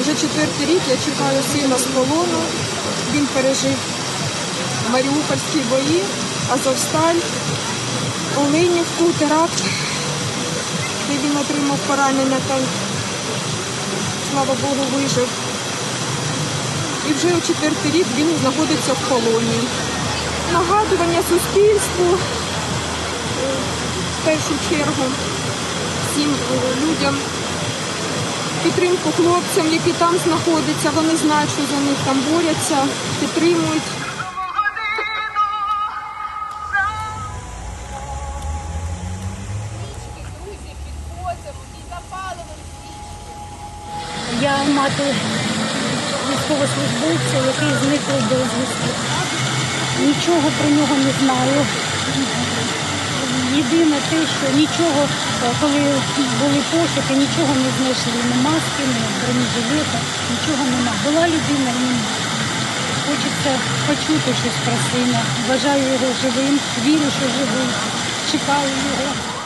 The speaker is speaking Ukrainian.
Вже четвертий рік я чекаю сина з полону. Він пережив Маріупольські бої, Азовсталь, Оленівку, теракт, де він отримав поранення та, слава Богу, вижив. І вже у четвертий рік він знаходиться в полоні. Нагадування суспільству, в першу чергу, всім людям, підтримку хлопцям, які там знаходяться. Вони знають, що за них там борються, підтримують. Я мати військовослужбовця, який зниклий безвісти. Нічого про нього не знаю. Єдине те, що нічого, е, коли були пошуки, нічого не знайшли. Ні маски, ні бронежилета, нічого нема. Була людина, ні. Хочеться почути щось про сина. Бажаю його живим, вірю, що живий. Чекаю його.